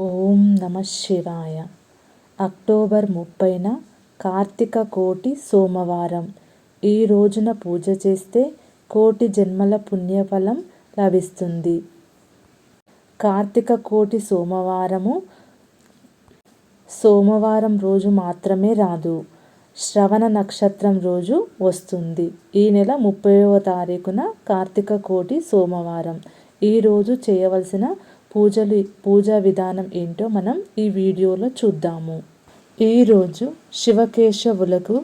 ఓం నమ శివాయ. అక్టోబర్ ముప్పైన కార్తీక కోటి సోమవారం. ఈ రోజున పూజ చేస్తే కోటి జన్మల పుణ్యఫలం లభిస్తుంది. కార్తీక కోటి సోమవారము సోమవారం రోజు మాత్రమే రాదు. శ్రవణ నక్షత్రం రోజు వస్తుంది. ఈ నెల ముప్పైవ తారీఖున కార్తీక కోటి సోమవారం. ఈరోజు చేయవలసిన పూజలు పూజా విధానం ఏంటో మనం ఈ వీడియోలో చూద్దాము. ఈరోజు శివకేశవులకు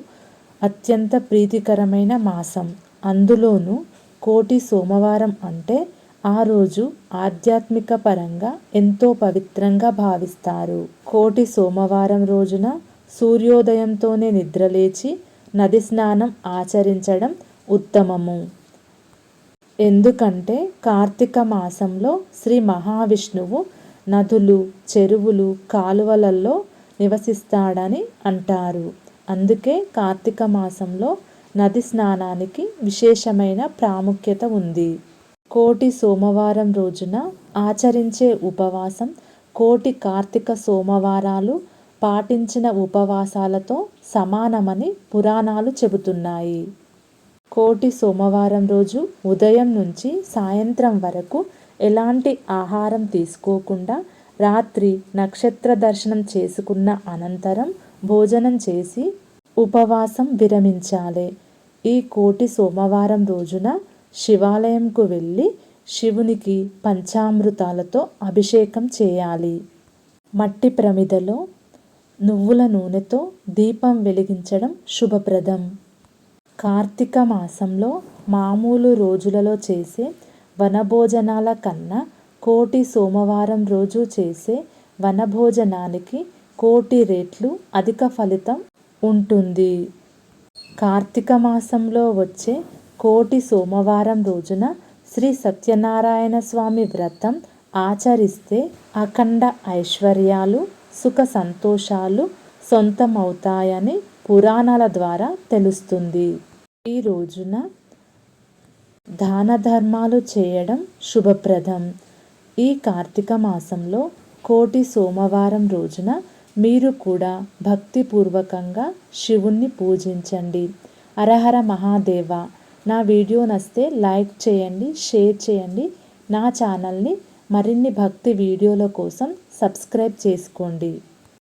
అత్యంత ప్రీతికరమైన మాసం. అందులోనూ కోటి సోమవారం అంటే ఆ రోజు ఆధ్యాత్మిక పరంగా ఎంతో పవిత్రంగా భావిస్తారు. కోటి సోమవారం రోజున సూర్యోదయంతోనే నిద్రలేచి నది స్నానం ఆచరించడం ఉత్తమము. ఎందుకంటే కార్తీక మాసంలో శ్రీ మహావిష్ణువు నదులు చెరువులు కాలువలలో నివసిస్తాడని అంటారు. అందుకే కార్తీక మాసంలో నది స్నానానికి విశేషమైన ప్రాముఖ్యత ఉంది. కోటి సోమవారం రోజున ఆచరించే ఉపవాసం కోటి కార్తీక సోమవారాలు పాటించిన ఉపవాసాలతో సమానమని పురాణాలు చెబుతున్నాయి. కోటి సోమవారం రోజు ఉదయం నుంచి సాయంత్రం వరకు ఎలాంటి ఆహారం తీసుకోకుండా రాత్రి నక్షత్ర దర్శనం చేసుకున్న అనంతరం భోజనం చేసి ఉపవాసం విరమించాలి. ఈ కోటి సోమవారం రోజున శివాలయంకు వెళ్ళి శివునికి పంచామృతాలతో అభిషేకం చేయాలి. మట్టి ప్రమిదలో నువ్వుల నూనెతో దీపం వెలిగించడం శుభప్రదం. కార్తీక మాసంలో మామూలు రోజులలో చేసే వనభోజనాల కన్నా కోటి సోమవారం రోజు చేసే వనభోజనానికి కోటి రెట్లు అధిక ఫలితం ఉంటుంది. కార్తీక మాసంలో వచ్చే కోటి సోమవారం రోజున శ్రీ సత్యనారాయణ స్వామి వ్రతం ఆచరిస్తే అఖండ ఐశ్వర్యాలు సుఖ సంతోషాలు సొంతమవుతాయని పురాణాల ద్వారా తెలుస్తుంది. ఈ రోజున దాన ధర్మాలు చేయడం శుభప్రదం. ఈ కార్తీక మాసంలో కోటి సోమవారం రోజున మీరు కూడా భక్తిపూర్వకంగా శివుణ్ణి పూజించండి. అరహర మహాదేవ నా వీడియో నస్తే లైక్ చేయండి షేర్ చేయండి. నా ఛానల్ని మరిన్ని భక్తి వీడియోల కోసం సబ్స్క్రైబ్ చేసుకోండి.